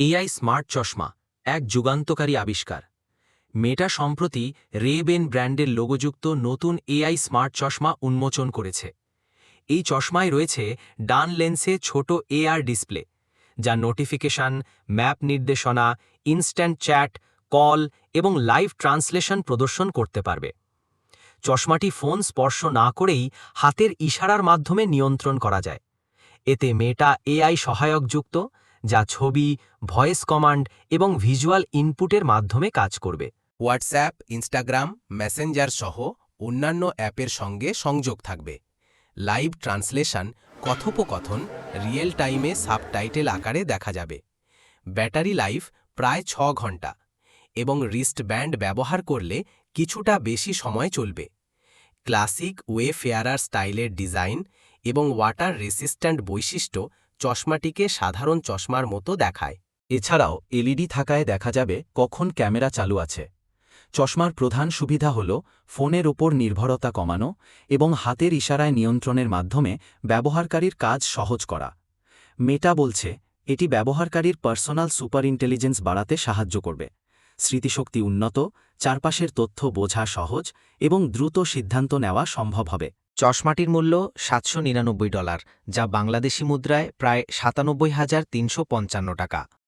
AI smart চশমা, এক যুগান্তকারী আবিষ্কার। মেটা সম্প্রতি রেবেন ব্র্যান্ডের লোগোযুক্ত নতুন এআই স্মার্ট চশমা উন্মোচন করেছে। এই চশমায় রয়েছে ডান লেন্সে ছোট এআর ডিসপ্লে, যা নোটিফিকেশন, ম্যাপ নির্দেশনা, ইনস্ট্যান্ট চ্যাট, কল এবং লাইভ ট্রান্সলেশন প্রদর্শন করতে পারবে। চশমাটি ফোন স্পর্শ না করেই হাতের ইশারার মাধ্যমে নিয়ন্ত্রণ করা যায়। এতে মেটা এআই সহায়কযুক্ত যা ছবি, ভয়েস কমান্ড এবং ভিজুয়াল ইনপুটের মাধ্যমে কাজ করবে। হোয়াটসঅ্যাপ, ইনস্টাগ্রাম, মেসেঞ্জার সহ অন্যান্য অ্যাপের সঙ্গে সংযোগ থাকবে। লাইভ ট্রান্সলেশন, কথোপকথন, রিয়েল টাইমে সাবটাইটেল আকারে দেখা যাবে। ব্যাটারি লাইফ প্রায় ছ ঘণ্টা এবং রিস্ট ব্যান্ড ব্যবহার করলে কিছুটা বেশি সময় চলবে। ক্লাসিক ওয়েফেয়ারার স্টাইলের ডিজাইন এবং ওয়াটার রেসিস্ট্যান্ট বৈশিষ্ট্য চশমাটিকে সাধারণ চশমার মতো দেখায়। এছাড়াও এলইডি থাকায় দেখা যাবে কখন ক্যামেরা চালু আছে। চশমার প্রধান সুবিধা হল ফোনের ওপর নির্ভরতা কমানো এবং হাতের ইশারায় নিয়ন্ত্রণের মাধ্যমে ব্যবহারকারীর কাজ সহজ করা। মেটা বলছে, এটি ব্যবহারকারীর পার্সোনাল সুপার ইন্টেলিজেন্স বাড়াতে সাহায্য করবে। স্মৃতিশক্তি উন্নত, চারপাশের তথ্য বোঝা সহজ এবং দ্রুত সিদ্ধান্ত নেওয়া সম্ভব হবে। চশমাটির মূল্য সাতশো নিরানব্বই ডলার যা বাংলাদেশি মুদ্রায় প্রায় সাতানব্বই হাজার তিনশো পঞ্চান্ন টাকা।